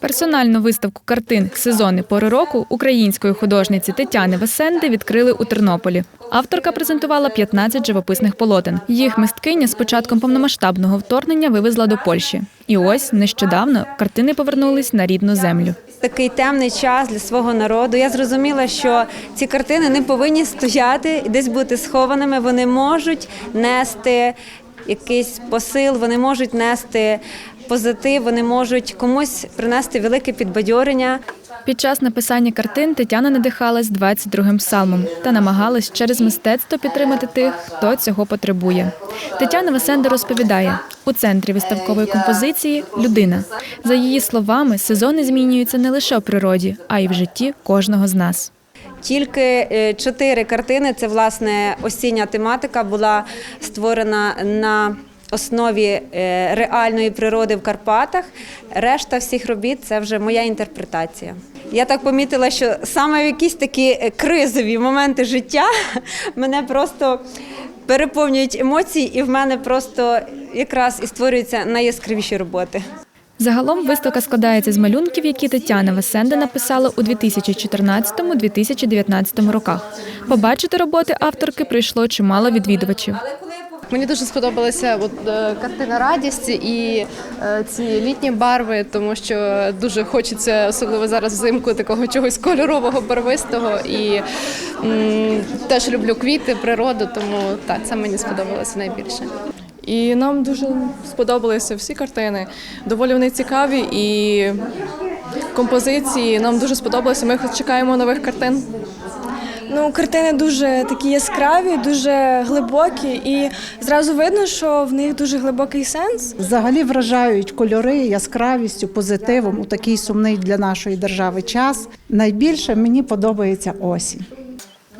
Персональну виставку картин сезони пори року української художниці Тетяни Весенди відкрили у Тернополі. Авторка презентувала 15 живописних полотен. Їх мисткиня з початком повномасштабного вторгнення вивезла до Польщі. І ось нещодавно картини повернулись на рідну землю. Такий темний час для свого народу. Я зрозуміла, що ці картини не повинні стояти і десь бути схованими. Вони можуть нести якийсь посил, вони можуть нести позитив, вони можуть комусь принести велике підбадьорення. Під час написання картин Тетяна надихалась 22-м псалмом та намагалась через мистецтво підтримати тих, хто цього потребує. Тетяна Весенда розповідає, у центрі виставкової композиції людина. За її словами, сезони змінюються не лише у природі, а й в житті кожного з нас. Тільки е, чотири картини. Це власне осіння тематика була створена на основі е, реальної природи в Карпатах. Решта всіх робіт це вже моя інтерпретація. Я так помітила, що саме в якісь такі е, кризові моменти життя мене просто переповнюють емоції, і в мене просто якраз і створюються найяскравіші роботи. Загалом виставка складається з малюнків, які Тетяна Весенда написала у 2014-2019 роках. Побачити роботи авторки прийшло чимало відвідувачів. Мені дуже сподобалася от, е, картина радісті і е, ці літні барви, тому що дуже хочеться, особливо зараз взимку, такого чогось кольорового, барвистого. І м, теж люблю квіти, природу, тому так, це мені сподобалося найбільше. І нам дуже сподобалися всі картини. Доволі вони цікаві і композиції нам дуже сподобалися. Ми чекаємо нових картин. Ну, картини дуже такі яскраві, дуже глибокі, і зразу видно, що в них дуже глибокий сенс. Взагалі вражають кольори яскравістю, позитивом у такий сумний для нашої держави час. Найбільше мені подобається осінь.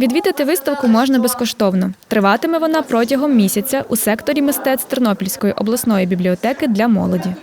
Відвідати виставку можна безкоштовно. Триватиме вона протягом місяця у секторі мистецтв Тернопільської обласної бібліотеки для молоді.